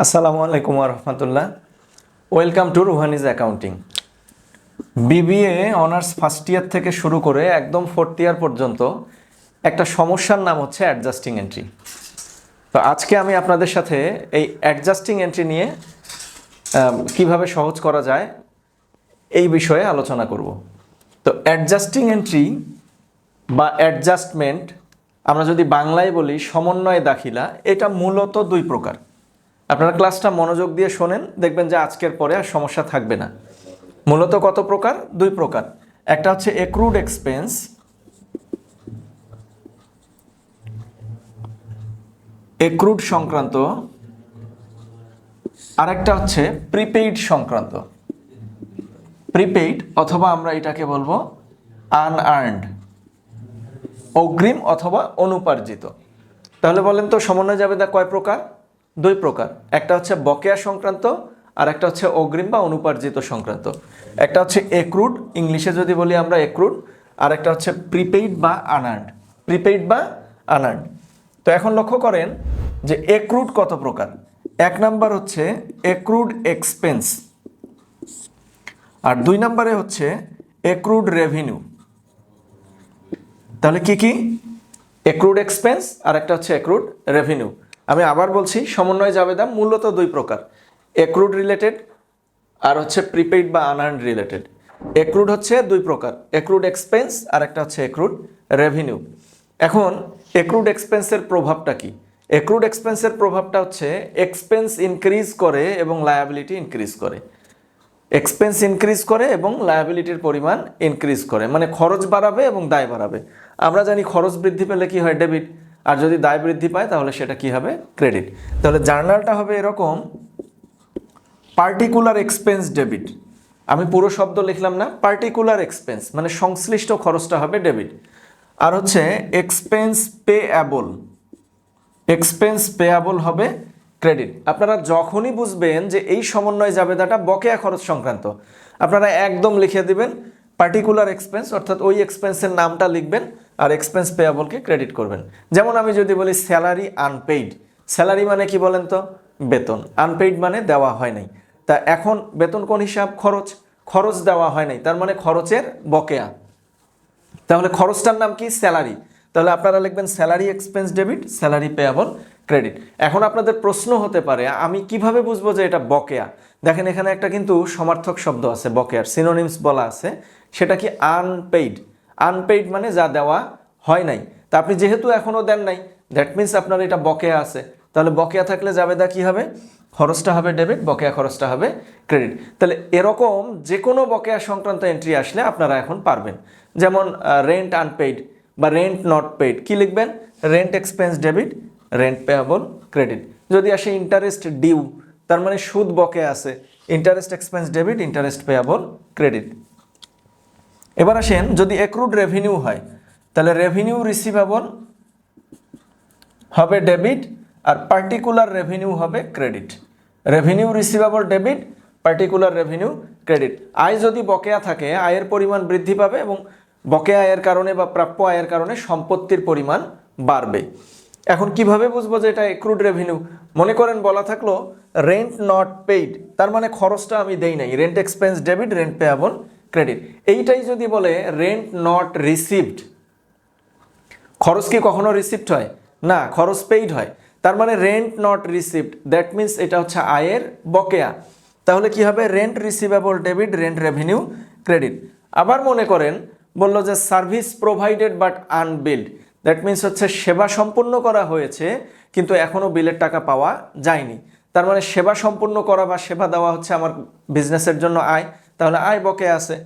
আসসালামু আলাইকুম রহমতুল্লাহ। Welcome to Ruhani's accounting. BBA honours first year থেকে শুরু করে একদম ফোর্থ ইয়ার পর্যন্ত একটা সমস্যার নাম হচ্ছে অ্যাডজাস্টিং এন্ট্রি। তো আজকে আমি আপনাদের সাথে এই অ্যাডজাস্টিং এন্ট্রি নিয়ে কীভাবে সহজ করা যায় এই বিষয়ে আলোচনা করব। তো অ্যাডজাস্টিং এন্ট্রি বা অ্যাডজাস্টমেন্ট, আমরা যদি বাংলায় বলি সমন্বয় দাখিলা, এটা মূলত দুই প্রকার। আপনারা ক্লাসটা মনোযোগ দিয়ে শোনেন, দেখবেন যে আজকের পরে আর সমস্যা থাকবে না। মূলত কত প্রকার? দুই প্রকার। একটা হচ্ছে এক্রুড এক্সপেন্স এক্রুড সংক্রান্ত, আরেকটা হচ্ছে প্রিপেইড সংক্রান্ত। প্রিপেইড অথবা আমরা এটাকে বলব আনআর্নড অগ্রিম অথবা অনুপার্জিত। তাহলে বলেন তো সমন্বয় জাবেদা কয় প্রকার? দুই প্রকার। একটা হচ্ছে বকেয়া সংক্রান্ত, আর একটা হচ্ছে অগ্রিম বা অনুপার্জিত সংক্রান্ত। একটা হচ্ছে এক্রুড ইংলিশে যদি বলি আমরা এক্রুড আর একটা হচ্ছে প্রিপেইড বা আনার্নড প্রিপেইড বা আনার্নড তো এখন লক্ষ্য করেন যে এক্রুড কত প্রকার? এক নাম্বার হচ্ছে এক্রুড এক্সপেন্স আর দুই নাম্বারে হচ্ছে এক্রুড রেভিনিউ তাহলে কি কি? এক্রুড এক্সপেন্স আর একটা হচ্ছে এক্রুড রেভিনিউ আমি আবার বলছি, সমন্বয় জাবেদা মূলত দুই প্রকার। এক্রুড রিলেটেড আর হচ্ছে প্রিপেইড বা আনআর্ন রিলেটেড এক্রুড হচ্ছে দুই প্রকার এক্রুড এক্সপেন্স আর একটা হচ্ছে এক্রুড রেভিনিউ এখন এক্রুড এক্সপেন্সের প্রভাবটা কি? এক্রুড এক্সপেন্সের প্রভাবটা হচ্ছে এক্সপেন্স ইনক্রিজ করে এবং লায়াবিলিটি ইনক্রিজ করে। এক্সপেন্স ইনক্রিজ করে এবং লায়াবিলিটির পরিমাণ ইনক্রিজ করে। মানে খরচ বাড়াবে এবং দায় বাড়াবে। আমরা জানি খরচ বৃদ্ধি পেলে কি হয় ডেবিট আর যদি দায় বৃদ্ধি পায়, তাহলে সেটা কি হবে? ক্রেডিট তাহলে জার্নালটা হবে এরকম পার্টিকুলার এক্সপেন্স ডেবিট আমি পুরো শব্দ লিখলাম না পার্টিকুলার এক্সপেন্স মানে সংশ্লিষ্ট খরচটা হবে ডেবিট আর হচ্ছে expense payable expense payable হবে ক্রেডিট আপনারা যখনই বুঝবেন যে এই সমন্বয় জাবেদাটা বকেয়া খরচ সংক্রান্ত, আপনারা একদম লিখে দিবেন পার্টিকুলার এক্সপেন্স অর্থাৎ ওই এক্সপেন্সের নামটা লিখবেন আর এক্সপেন্স পেয়াবলকে ক্রেডিট করবেন। যেমন আমি যদি বলি স্যালারি আনপেইড স্যালারি মানে কি বলেন তো? বেতন। আনপেইড মানে দেওয়া হয় নাই। তা এখন বেতন কোন হিসাব? খরচ। খরচ দেওয়া হয় নাই। তার মানে খরচের বকেয়া। তাহলে খরচটার নাম কি? স্যালারি তাহলে আপনারা লিখবেন salary expense debit salary payable credit এখন আপনাদের প্রশ্ন হতে পারে, আমি কীভাবে বুঝব যে এটা বকেয়া? দেখেন এখানে একটা কিন্তু সমার্থক শব্দ আছে, বকেয়ার। সিনোনিমস বলা আছে। সেটা কি? আনপেইড আনপেইড মানে যা দেওয়া হয় নাই। তা আপনি যেহেতু এখনও দেন নাই দ্যাট মিন্স আপনার এটা বকেয়া আছে। তাহলে বকেয়া থাকলে জাবেদা কী হবে? খরচটা হবে ডেবিট বকেয়া খরচটা হবে ক্রেডিট তাহলে এরকম যে কোনো বকেয়া সংক্রান্ত এন্ট্রি আসলে আপনারা এখন পারবেন। যেমন রেন্ট আনপেইড বা রেন্ট নট পেইড কি লিখবেন? Rent expense debit rent payable credit যদি আসে ইন্টারেস্ট ডিউ তার মানে সুদ বকে আছে। Interest expense debit interest payable credit এবার আসেন, যদি এক্রুড রেভিনিউ হয়, তাহলে রেভিনিউ রিসিভেবল হবে ডেবিট আর পার্টিকুলার রেভিনিউ হবে credit revenue receivable debit particular revenue credit আয় যদি বকেয়া থাকে, আয়ের পরিমাণ বৃদ্ধি পাবে এবং বকেয়া আয়ের কারণে বা প্রাপ্য আয়ের কারণে সম্পত্তির পরিমাণ বাড়বে। এখন কীভাবে বুঝব যে এটা এক্রুড রেভিনিউ মনে করেন, বলা থাকল রেন্ট নট পেইড তার মানে খরচটা আমি দেই নাই। Rent expense debit rent payable credit এইটাই যদি বলে রেন্ট নট রিসিভড খরচ কি কখনো রিসিপ্ট হয়? না, খরচ পেইড হয়। তার মানে rent not receipt that means এটা হচ্ছে আয়ের বকেয়া। তাহলে কি হবে? Rent receivable debit rent revenue credit আবার মনে করেন, বলল যে service provided but unbilled that means হচ্ছে সেবা সম্পূর্ণ করা হয়েছে, কিন্তু এখনও বিলের টাকা পাওয়া যায়নি। তার মানে সেবা সম্পূর্ণ করা বা সেবা দেওয়া হচ্ছে আমার বিজনেসের জন্য আয়। তাহলে আয় বকেয়া আছে।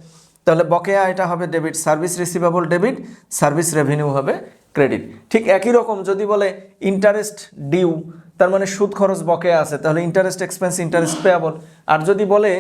তাহলে বকেয়া এটা হবে debit service receivable debit service revenue হবে ক্রেডিট ঠিক একই রকম যদি বলে ইন্টারেস্ট ডিউ তার মানে সুদ খরচ বকেয়া আছে, তাহলে ইন্টারেস্ট এক্সপেন্স ইন্টারেস্ট পেয়াবল আর যদি বলে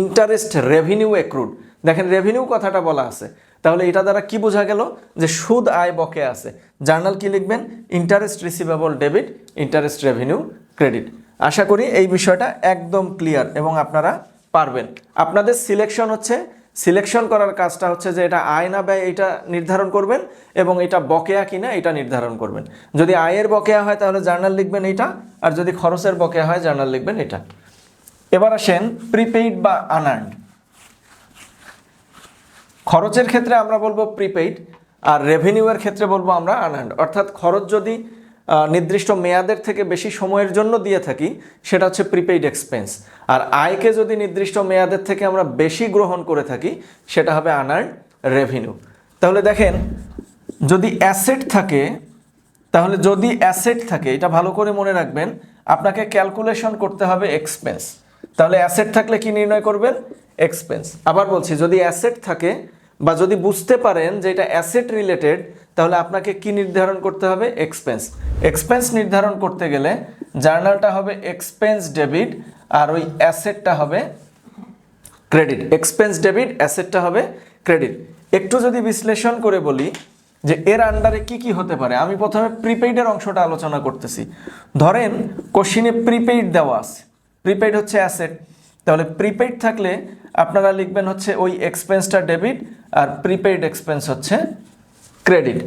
ইন্টারেস্ট রেভিনিউ এক্রুড দেখেন রেভিনিউ কথাটা বলা আছে। তাহলে এটা দ্বারা কি বোঝা গেল? যে সুদ আয় বকে আছে। জার্নাল কি লিখবেন? Interest receivable debit interest revenue credit আশা করি এই বিষয়টা একদম ক্লিয়ার এবং আপনারা পারবেন। আপনাদের সিলেকশন হচ্ছে সিলেকশন করার কাজটা হচ্ছে যে এটা আয় না ব্যয় এটা নির্ধারণ করবেন এবং এটা বকেয়া কিনা এটা নির্ধারণ করবেন। যদি আয়ের বকেয়া হয় তাহলে জার্নাল লিখবেন এটা আর যদি খরচের বকেয়া হয় জার্নাল লিখবেন এটা। এবার আসেন প্রিপেইড বা আনার্নড খরচের ক্ষেত্রে আমরা বলব প্রিপেইড আর রেভিনিউয়ের ক্ষেত্রে বলব আমরা আনহ্যান্ড অর্থাৎ খরচ যদি নির্দিষ্ট মেয়াদের থেকে বেশি সময়ের জন্য দিয়ে থাকি, সেটা হচ্ছে প্রিপেইড এক্সপেন্স আর আয়কে যদি নির্দিষ্ট মেয়াদের থেকে আমরা বেশি গ্রহণ করে থাকি, সেটা হবে আনার্ন রেভিনিউ তাহলে দেখেন, যদি অ্যাসেট থাকে, তাহলে যদি অ্যাসেট থাকে, এটা ভালো করে মনে রাখবেন, আপনাকে ক্যালকুলেশন করতে হবে এক্সপেন্স তাহলে অ্যাসেট থাকলে কি নির্ণয় করবেন? এক্সপেন্স আবার বলছি, যদি অ্যাসেট থাকে বা যদি বুঝতে পারেন যে এটা অ্যাসেট রিলেটেড তাহলে আপনাকে কি নির্ধারণ করতে হবে? এক্সপেন্স এক্সপেন্স নির্ধারণ করতে গেলে জার্নালটা হবে এক্সপেন্স ডেবিট আর ওই অ্যাসেটটা হবে ক্রেডিট এক্সপেন্স ডেবিট অ্যাসেটটা হবে ক্রেডিট একটু যদি বিশ্লেষণ করে বলি যে এর আন্ডারে কি কি হতে পারে, আমি প্রথমে প্রিপেইডের অংশটা আলোচনা করতেছি। ধরেন কোশ্চিনে প্রিপেইড দেওয়া আছে। প্রিপেইড হচ্ছে অ্যাসেট তাহলে প্রিপেইড থাকলে আপনারা লিখবেন হচ্ছে ওই এক্সপেন্সটা ডেবিট আর প্রিপেইড এক্সপেন্স হচ্ছে ক্রেডিট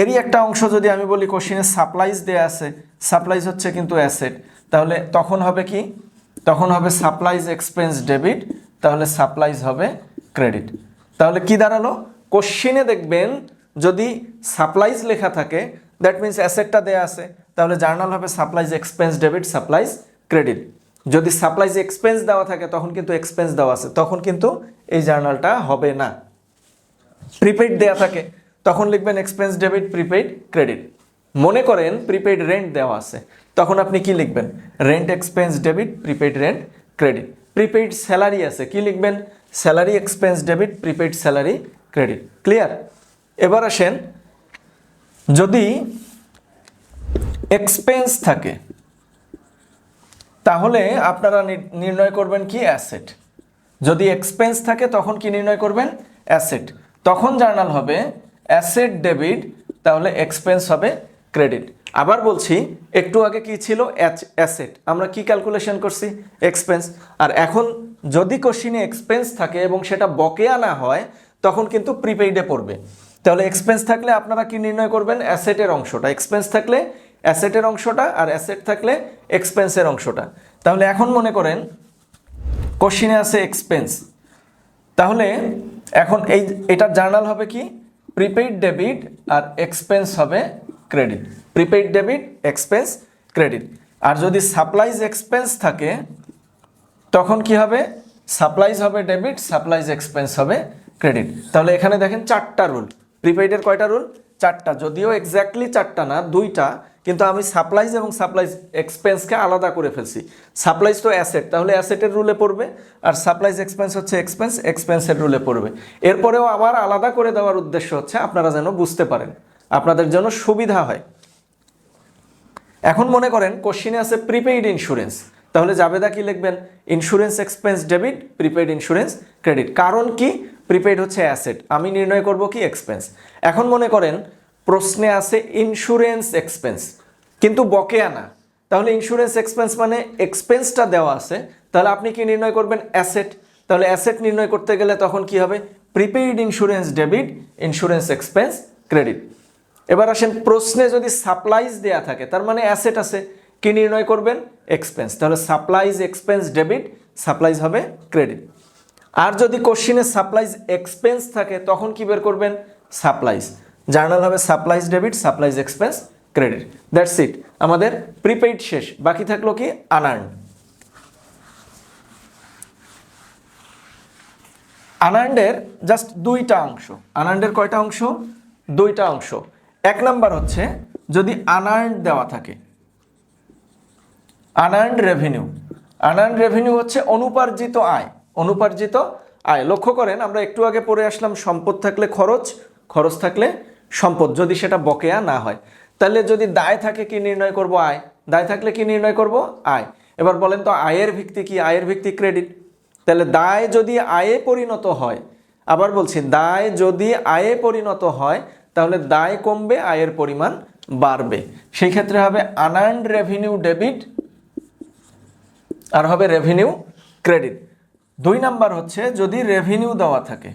এরই একটা অংশ যদি আমি বলি কোশ্চিনে সাপ্লাইজ দেয়া আছে, সাপ্লাইজ হচ্ছে কিন্তু অ্যাসেট। তাহলে তখন হবে কি? তখন হবে সাপ্লাইজ এক্সপেন্স ডেবিট, তাহলে সাপ্লাইজ হবে ক্রেডিট। তাহলে কি দাঁড়াল? কোশ্চিনে দেখবেন যদি সাপ্লাইজ লেখা থাকে দ্যাট মিন্স অ্যাসেটটা দেয়া আছে, তাহলে জার্নাল হবে supplies expense debit, supplies credit. যদি সাপ্লাইজ এক্সপেন্স দেওয়া থাকে, তখন কিন্তু এক্সপেন্স দেওয়া আছে, তখন কিন্তু এই জার্নালটা হবে না। প্রিপেইড দেয়া থাকে। তখন লিখবেন এক্সপেন্স ডেবিট প্রিপেইড ক্রেডিট মনে করেন প্রিপেইড রেন্ট দেওয়া আছে, তখন আপনি কি লিখবেন? Rent expense debit prepaid rent credit prepaid salary আছে, কি লিখবেন? Salary expense debit prepaid salary credit clear এবার আসেন, যদি এক্সপেন্স থাকে, তাহলে আপনারা নির্ণয় করবেন কি? অ্যাসেট যদি এক্সপেন্স থাকে, তখন কি নির্ণয় করবেন? অ্যাসেট তখন জার্নাল হবে অ্যাসেট ডেবিট, তাহলে এক্সপেন্স হবে ক্রেডিট। আবার বলছি, একটু আগে কি ছিল? অ্যাসেট। আমরা কি ক্যালকুলেশন করছি? এক্সপেন্স। আর এখন যদি কোশ্চিনে এক্সপেন্স থাকে এবং সেটা বকেয়া না হয়, তখন কিন্তু প্রিপেইডে পড়বে। তাহলে এক্সপেন্স থাকলে আপনারা কি নির্ণয় করবেন? অ্যাসেটের অংশটা। এক্সপেন্স থাকলে অ্যাসেটের অংশটা আর অ্যাসেট থাকলে এক্সপেন্সের অংশটা। তাহলে এখন মনে করেন, কোশ্চিনে আছে এক্সপেন্স। তাহলে এখন এই, এটার জার্নাল হবে কি? প্রিপেইড ডেবিট আর এক্সপেন্স হবে credit prepaid debit expense credit আর যদি সাপ্লাইজ এক্সপেন্স থাকে, তখন কি হবে? সাপ্লাইজ হবে ডেবিট সাপ্লাইজ এক্সপেন্স হবে ক্রেডিট তাহলে এখানে দেখেন চারটা রুল প্রিপেইডের কয়টা রুল চারটা. যদিও এক্স্যাক্টলি চারটা না, দুইটা কিন্তু আমি সাপ্লাইজ এবং সাপ্লাইজ এক্সপেন্সকে আলাদা করে ফেলছি। সাপ্লাইজ তো অ্যাসেট তাহলে অ্যাসেটের রুলে পড়বে আর সাপ্লাইজ এক্সপেন্স হচ্ছে এক্সপেন্স এক্সপেন্সের রুলে পড়বে। এরপরেও আবার আলাদা করে দেওয়ার উদ্দেশ্য হচ্ছে আপনারা যেন বুঝতে পারেন, আপনাদের জন্য সুবিধা হয়। এখন মনে করেন কোশ্চিনে আছে প্রিপেইড ইন্স্যুরেন্স তাহলে জাবেদা কি লিখবেন? Insurance expense debit prepaid insurance credit কারণ কি? প্রিপেইড হচ্ছে অ্যাসেট আমি নির্ণয় করব কি এক্সপেন্স এখন মনে করেন প্রশ্নে আছে ইন্স্যুরেন্স এক্সপেন্স কিন্তু বকেয়া না। তাহলে ইন্স্যুরেন্স এক্সপেন্স মানে এক্সপেন্সটা দেওয়া আছে, তাহলে আপনি কি নির্ণয় করবেন? অ্যাসেট তাহলে অ্যাসেট নির্ণয় করতে গেলে তখন কি হবে? Prepaid insurance debit insurance expense credit এবার আসেন, প্রশ্নে যদি সাপ্লাইজ দেয়া থাকে, তার মানে অ্যাসেট আছে, কি নির্ণয় করবেন? এক্সপেন্স তাহলে সাপ্লাইজ এক্সপেন্স ডেবিট সাপ্লাইজ হবে ক্রেডিট আর যদি কোশ্চিনে সাপ্লাইজ এক্সপেন্স থাকে, তখন কি বের করবেন? সাপ্লাইজ জার্নাল হবে supplies debit, supplies expense, credit. That's it আমাদের প্রিপেইড শেষ। বাকি থাকল কি? আনার্ন আনার্নের জাস্ট দুইটা অংশ। আনার্নের কয়টা অংশ? দুইটা অংশ। এক নাম্বার হচ্ছে, যদি আনার্ন দেওয়া থাকে আনার্ন রেভিনিউ। আনার্ন রেভিনিউ হচ্ছে অনুপার্জিত আয়। অনুপার্জিত আয়। লক্ষ্য করেন, আমরা একটু আগে পড়ে আসলাম, সম্পদ থাকলে খরচ খরচ থাকলে সম্পদ, যদি সেটা বকেয়া না হয়। তাহলে যদি দায় থাকে, কি নির্ণয় করব আয়? দায় থাকলে কি নির্ণয় করব? আয়। এবার বলেন তো, আয়ের ভিত্তি কি? আয়ের ভিত্তি ক্রেডিট। তাহলে দায় যদি আয়ে পরিণত হয়, আবার বলছি, দায় যদি আয়ে পরিণত হয়, তাহলে দায় কমবে, আয়ের পরিমাণ বাড়বে। সেই ক্ষেত্রে হবে আনার্নড রেভিনিউ ডেবিট আর হবে রেভিনিউ ক্রেডিট দুই নাম্বার হচ্ছে, যদি রেভিনিউ দেওয়া থাকে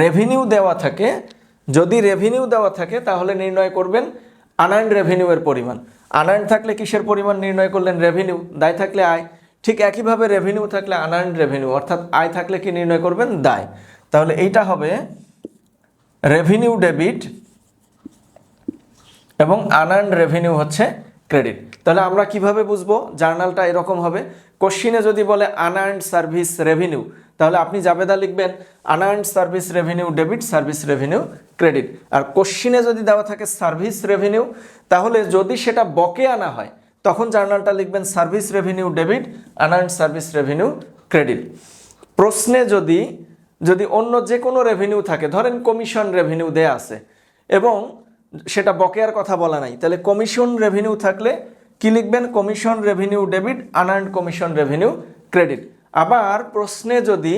রেভিনিউ দেওয়া থাকে যদি রেভিনিউ দেওয়া থাকে, তাহলে নির্ণয় করবেন আনার্ন রেভিনিউয়ের পরিমাণ। আনায়ন থাকলে কিসের পরিমাণ নির্ণয় করলেন? রেভিনিউ দায় থাকলে আয়। ঠিক একইভাবে রেভিনিউ থাকলে আনার্ন রেভিনিউ অর্থাৎ আয় থাকলে কি নির্ণয় করবেন? দায়। তাহলে এইটা হবে রেভিনিউ ডেবিট এবং আনআর্ন রেভিনিউ হচ্ছে ক্রেডিট তাহলে আমরা কীভাবে বুঝব? জার্নালটা এরকম হবে। কোশ্চিনে যদি বলে আনআর্নড সার্ভিস রেভিনিউ তাহলে আপনি জাবেদা লিখবেন unearned service revenue debit service revenue credit আর কোশ্চিনে যদি দেওয়া থাকে সার্ভিস রেভিনিউ তাহলে যদি সেটা বকে আনা হয়, তখন জার্নালটা লিখবেন service revenue debit unearned service revenue credit প্রশ্নে যদি যদি অন্য যে কোনো রেভিনিউ থাকে, ধরেন কমিশন রেভিনিউ দেয়া আছে, এবং সেটা বকেয়ার কথা বলা নাই, তাহলে কমিশন রেভিনিউ থাকলে কি লিখবেন? Commission revenue debit unearned commission revenue credit আবার প্রশ্নে যদি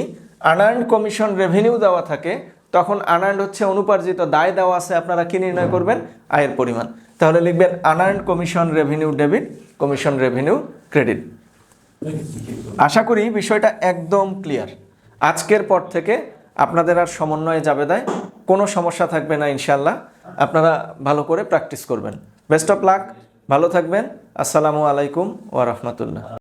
আনার্ন কমিশন রেভিনিউ দেওয়া থাকে তখন আনার্ন হচ্ছে অনুপার্জিত দায় দেওয়া আছে, আপনারা কি নির্ণয় করবেন? আয়ের পরিমাণ। তাহলে লিখবেন unearned commission revenue debit commission revenue credit আশা করি বিষয়টা একদম ক্লিয়ার আজকের পর থেকে আপনাদের আর সমন্বয়ে যাবে দেয় কোনো সমস্যা থাকবে না ইনশাল্লাহ আপনারা ভালো করে প্র্যাকটিস করবেন। বেস্ট অফ লাক ভালো থাকবেন। আসসালামু আলাইকুম ওয়া রাহমাতুল্লাহ।